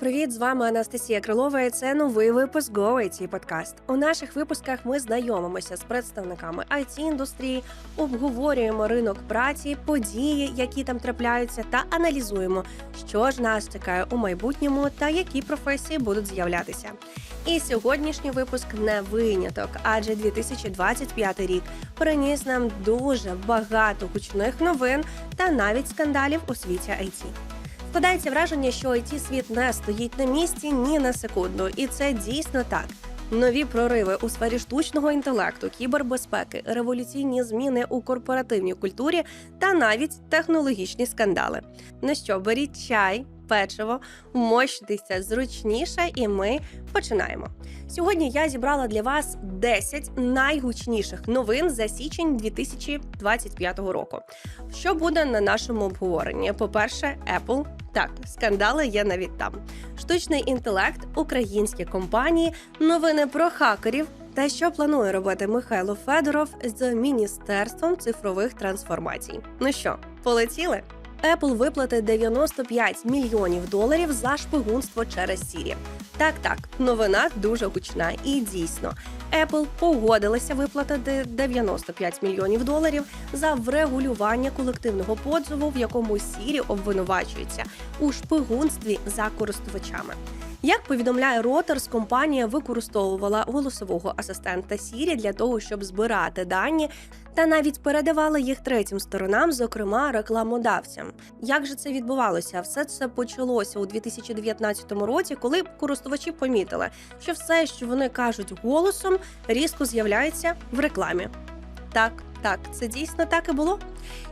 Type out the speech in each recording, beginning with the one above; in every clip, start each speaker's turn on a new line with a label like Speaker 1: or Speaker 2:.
Speaker 1: привіт! З вами Анастасія Крилова. і Це новий випуск Go IT Podcast. У наших випусках ми знайомимося з представниками it індустрії, обговорюємо ринок праці, події, які там трапляються, та аналізуємо, що ж нас чекає у майбутньому та які професії будуть з'являтися. І сьогоднішній випуск не виняток, адже 2025 рік приніс нам дуже багато гучних новин та навіть скандалів у світі IT. Складається враження, що it світ не стоїть на місці ні на секунду, і це дійсно так. Нові прориви у сфері штучного інтелекту, кібербезпеки, революційні зміни у корпоративній культурі та навіть технологічні скандали. Ну що, беріть чай, печиво, мощтеся зручніше, і ми починаємо. Сьогодні я зібрала для вас 10 найгучніших новин за січень 2025 року. Що буде на нашому обговоренні? По-перше, Apple. Так, скандали є навіть там. Штучний інтелект, українські компанії, новини про хакерів. Та що планує робити Михайло Федоров з міністерством цифрових трансформацій? Ну що, полетіли? Apple виплатить 95 мільйонів доларів за шпигунство через Сірі. Так, так, новина дуже гучна, і дійсно, Apple погодилася виплатити 95 мільйонів доларів за врегулювання колективного подзову, в якому Сірі обвинувачується у шпигунстві за користувачами. Як повідомляє Reuters, компанія використовувала голосового асистента Сірі для того, щоб збирати дані та навіть передавала їх третім сторонам, зокрема рекламодавцям. Як же це відбувалося? Все це почалося у 2019 році, коли користувачі помітили, що все, що вони кажуть голосом, різко з'являється в рекламі. Так, так, це дійсно так і було.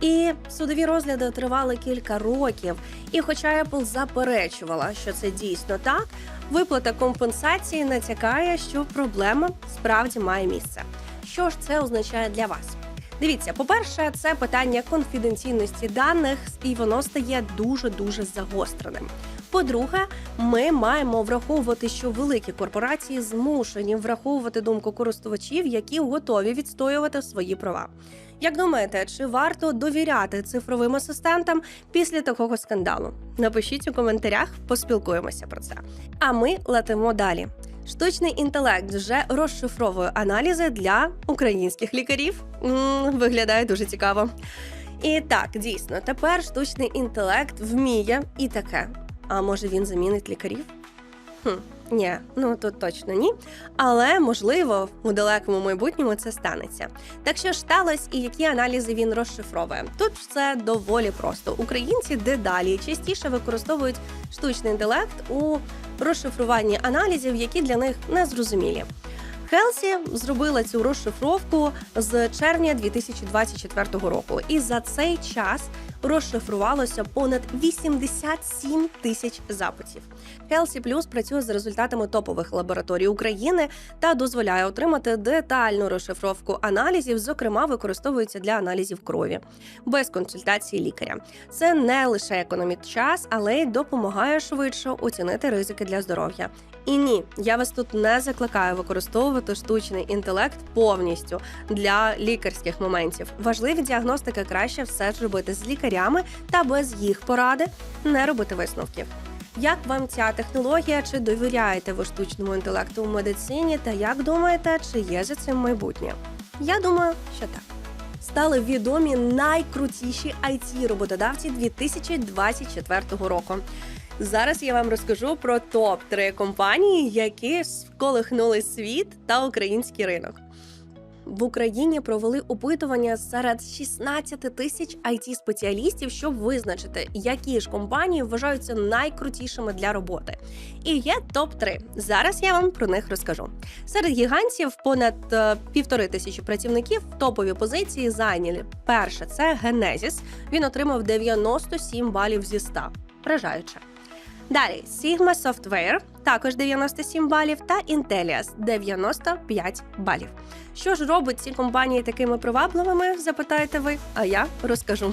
Speaker 1: І судові розгляди тривали кілька років. І, хоча Apple заперечувала, що це дійсно так, виплата компенсації натякає, що проблема справді має місце. Що ж це означає для вас? Дивіться, по-перше, це питання конфіденційності даних, і воно стає дуже дуже загостреним. По-друге, ми маємо враховувати, що великі корпорації змушені враховувати думку користувачів, які готові відстоювати свої права. Як думаєте, чи варто довіряти цифровим асистентам після такого скандалу? Напишіть у коментарях, поспілкуємося про це. А ми летимо далі. Штучний інтелект вже розшифровує аналізи для українських лікарів. М-м, виглядає дуже цікаво. І так, дійсно, тепер штучний інтелект вміє і таке. А може він замінить лікарів? Хм, ні, ну тут точно ні. Але можливо у далекому майбутньому це станеться. Так що ж сталося і які аналізи він розшифровує? Тут все доволі просто. Українці дедалі частіше використовують штучний інтелект у розшифруванні аналізів, які для них незрозумілі. Хелсі зробила цю розшифровку з червня 2024 року, і за цей час розшифрувалося понад 87 тисяч запитів. Хелсі Плюс працює з результатами топових лабораторій України та дозволяє отримати детальну розшифровку аналізів, зокрема, використовується для аналізів крові без консультації лікаря. Це не лише економить час, але й допомагає швидше оцінити ризики для здоров'я. І ні, я вас тут не закликаю використовувати штучний інтелект повністю для лікарських моментів. Важливі діагностики краще все ж робити з лікарями та без їх поради не робити висновків. Як вам ця технологія? Чи довіряєте ви штучному інтелекту в медицині? Та як думаєте, чи є за цим майбутнє? Я думаю, що так. Стали відомі найкрутіші it роботодавці 2024 року. Зараз я вам розкажу про топ 3 компанії, які сколихнули світ та український ринок. В Україні провели опитування серед 16 тисяч it спеціалістів, щоб визначити, які ж компанії вважаються найкрутішими для роботи. І є топ 3 Зараз я вам про них розкажу. Серед гігантів понад е, півтори тисячі працівників топові позиції зайняли. Перше це Genesis. Він отримав 97 балів зі 100. Вражаюче. Далі Sigma Software, також 97 балів, та Intellias 95 балів. Що ж робить ці компанії такими привабливими? Запитаєте ви? А я розкажу.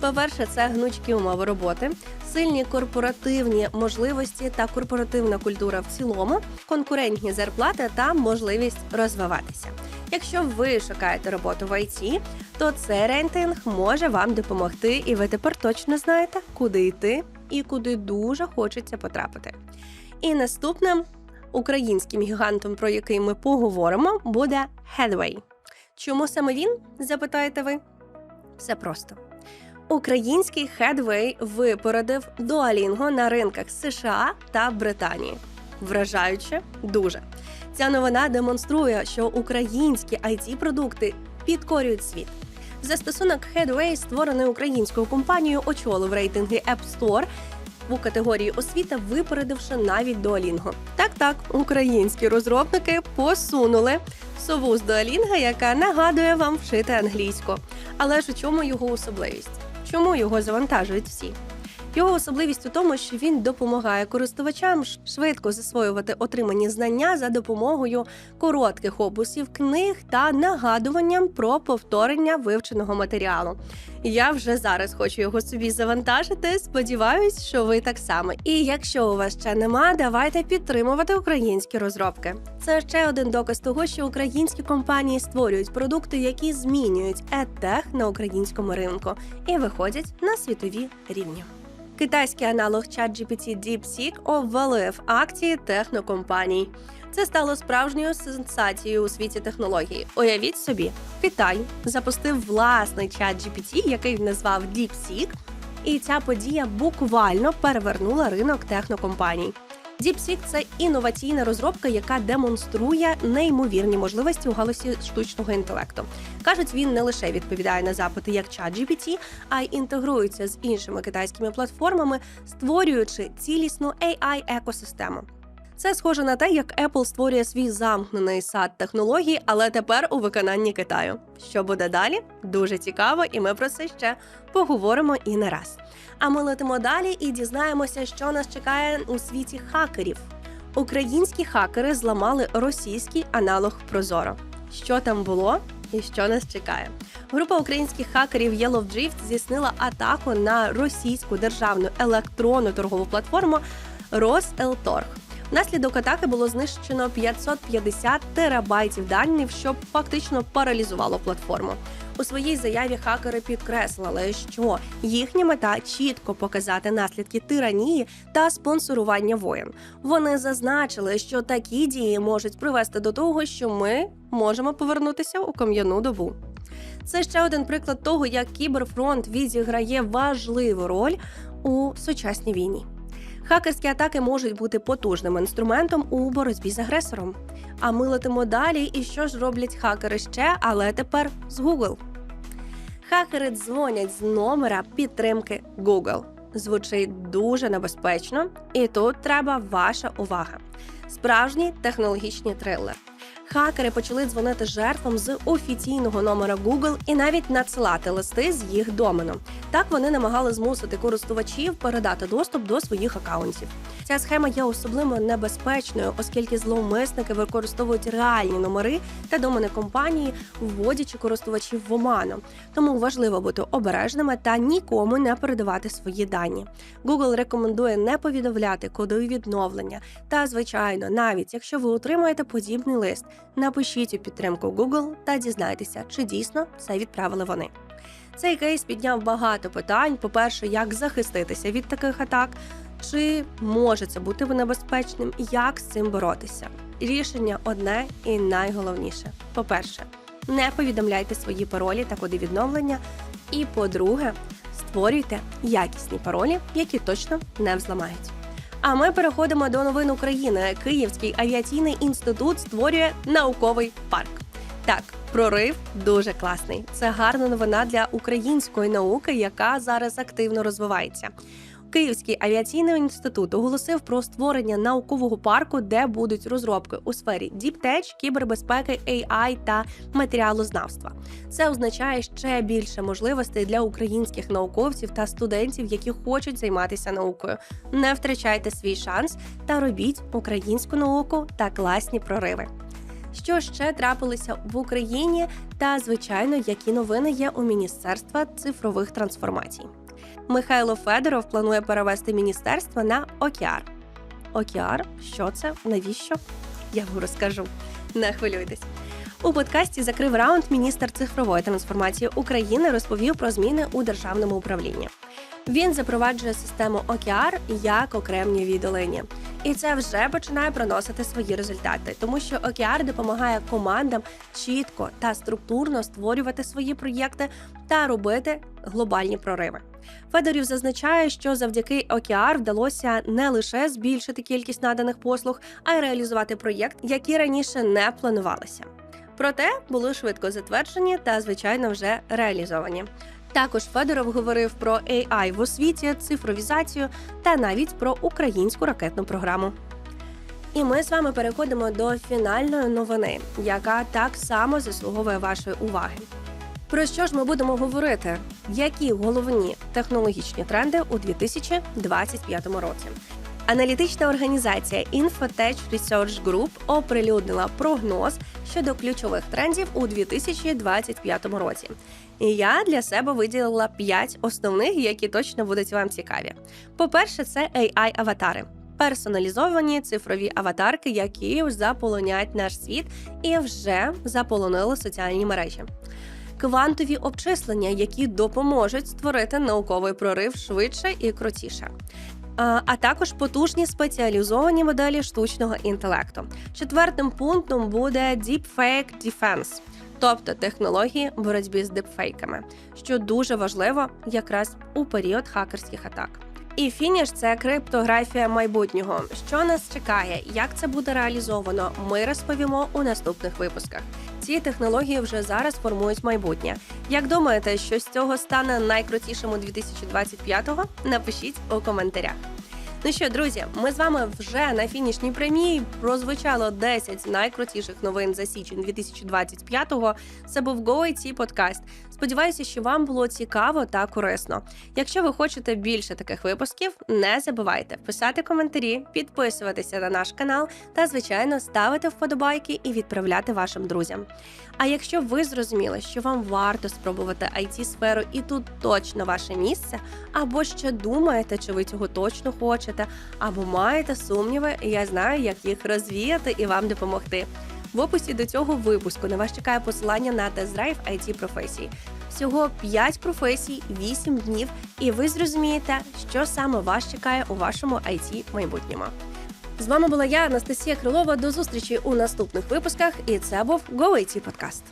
Speaker 1: По-перше, це гнучкі умови роботи, сильні корпоративні можливості та корпоративна культура в цілому, конкурентні зарплати та можливість розвиватися. Якщо ви шукаєте роботу в ІТ, то цей рейтинг може вам допомогти, і ви тепер точно знаєте, куди йти і куди дуже хочеться потрапити. І наступним українським гігантом, про який ми поговоримо, буде Headway. Чому саме він? запитаєте ви? Все просто. Український Headway випередив Duolingo на ринках США та Британії. Вражаюче дуже. Ця новина демонструє, що українські it продукти підкорюють світ. Застосунок Headway, створений українською компанією, очолив рейтинги App Store у категорії освіта, випередивши навіть Duolingo. Так, так, українські розробники посунули сову з Duolingo, яка нагадує вам вчити англійську. Але ж у чому його особливість? Чому його завантажують всі? Його особливість у тому, що він допомагає користувачам швидко засвоювати отримані знання за допомогою коротких описів книг та нагадуванням про повторення вивченого матеріалу. Я вже зараз хочу його собі завантажити. Сподіваюсь, що ви так само. І якщо у вас ще нема, давайте підтримувати українські розробки. Це ще один доказ того, що українські компанії створюють продукти, які змінюють едтех на українському ринку і виходять на світові рівні. Китайський аналог ChatGPT DeepSeek обвалив акції технокомпаній. Це стало справжньою сенсацією у світі технології. Уявіть собі, Китай запустив власний чат GPT, який назвав DeepSeek, і ця подія буквально перевернула ринок технокомпаній. DeepSeek – це інноваційна розробка, яка демонструє неймовірні можливості у галузі штучного інтелекту. Кажуть, він не лише відповідає на запити як ChatGPT, а й інтегрується з іншими китайськими платформами, створюючи цілісну ai екосистему. Це схоже на те, як Apple створює свій замкнений сад технологій, але тепер у виконанні Китаю. Що буде далі? Дуже цікаво, і ми про це ще поговоримо і не раз. А ми летимо далі і дізнаємося, що нас чекає у світі хакерів. Українські хакери зламали російський аналог Прозоро. Що там було і що нас чекає? Група українських хакерів Yellow Drift здійснила атаку на російську державну електронну торгову платформу Роселторг. Внаслідок атаки було знищено 550 терабайтів даних, що фактично паралізувало платформу. У своїй заяві хакери підкреслили, що їхня мета чітко показати наслідки тиранії та спонсорування воєн. Вони зазначили, що такі дії можуть привести до того, що ми можемо повернутися у кам'яну добу. Це ще один приклад того, як кіберфронт відіграє важливу роль у сучасній війні. Хакерські атаки можуть бути потужним інструментом у боротьбі з агресором. А ми летимо далі, і що ж роблять хакери ще, але тепер з Google. Хакери дзвонять з номера підтримки Google. Звучить дуже небезпечно, і тут треба ваша увага. Справжній технологічний трилер. Хакери почали дзвонити жертвам з офіційного номера Google і навіть надсилати листи з їх домену. Так вони намагали змусити користувачів передати доступ до своїх акаунтів. Ця схема є особливо небезпечною, оскільки зловмисники використовують реальні номери та домени компанії, вводячи користувачів в оману. Тому важливо бути обережними та нікому не передавати свої дані. Google рекомендує не повідомляти кодові відновлення. Та, звичайно, навіть якщо ви отримаєте подібний лист, напишіть у підтримку Google та дізнайтеся, чи дійсно це відправили вони. Цей кейс підняв багато питань. По-перше, як захиститися від таких атак, чи може це бути небезпечним, як з цим боротися. Рішення одне і найголовніше: по-перше, не повідомляйте свої паролі та коди відновлення. І по-друге, створюйте якісні паролі, які точно не взламають. А ми переходимо до новин України. Київський авіаційний інститут створює науковий парк. Так, прорив дуже класний. Це гарна новина для української науки, яка зараз активно розвивається. Київський авіаційний інститут оголосив про створення наукового парку, де будуть розробки у сфері діптеч, кібербезпеки, AI та матеріалознавства. Це означає ще більше можливостей для українських науковців та студентів, які хочуть займатися наукою. Не втрачайте свій шанс та робіть українську науку та класні прориви. Що ще трапилося в Україні, та звичайно, які новини є у Міністерства цифрових трансформацій. Михайло Федоров планує перевести міністерство на океар. ОКІАР? Що це? Навіщо? Я вам розкажу. Не хвилюйтесь. У подкасті закрив раунд міністр цифрової трансформації України розповів про зміни у державному управлінні. Він запроваджує систему OKR як окремі віддалення. І це вже починає приносити свої результати, тому що OKR допомагає командам чітко та структурно створювати свої проєкти та робити глобальні прориви. Федорів зазначає, що завдяки OKR вдалося не лише збільшити кількість наданих послуг, а й реалізувати проєкт, які раніше не планувалися. Проте були швидко затверджені та, звичайно, вже реалізовані. Також Федоров говорив про AI в освіті, цифровізацію та навіть про українську ракетну програму. І ми з вами переходимо до фінальної новини, яка так само заслуговує вашої уваги. Про що ж ми будемо говорити? Які головні технологічні тренди у 2025 році? Аналітична організація Infotech Research Group оприлюднила прогноз щодо ключових трендів у 2025 році. І я для себе виділила 5 основних, які точно будуть вам цікаві. По-перше, це AI-аватари. Персоналізовані цифрові аватарки, які заполонять наш світ і вже заполонили соціальні мережі. Квантові обчислення, які допоможуть створити науковий прорив швидше і крутіше. А також потужні спеціалізовані моделі штучного інтелекту. Четвертим пунктом буде Deepfake Defense, тобто технології боротьби з дипфейками, що дуже важливо якраз у період хакерських атак. І фініш це криптографія майбутнього. Що нас чекає, як це буде реалізовано, ми розповімо у наступних випусках. Ці технології вже зараз формують майбутнє. Як думаєте, що з цього стане найкрутішим у 2025-го? Напишіть у коментарях. Ну що, друзі, ми з вами вже на фінішній премії. Прозвучало 10 найкрутіших новин за січень 2025-го. Це був GoIT подкаст. Сподіваюся, що вам було цікаво та корисно. Якщо ви хочете більше таких випусків, не забувайте писати коментарі, підписуватися на наш канал та, звичайно, ставити вподобайки і відправляти вашим друзям. А якщо ви зрозуміли, що вам варто спробувати it сферу і тут точно ваше місце, або ще думаєте, чи ви цього точно хочете, або маєте сумніви, я знаю, як їх розвіяти і вам допомогти. В описі до цього випуску на вас чекає посилання на тест-драйв it професії. Всього 5 професій, 8 днів, і ви зрозумієте, що саме вас чекає у вашому it майбутньому. З вами була я, Анастасія Крилова. До зустрічі у наступних випусках. І це був GoIT подкаст.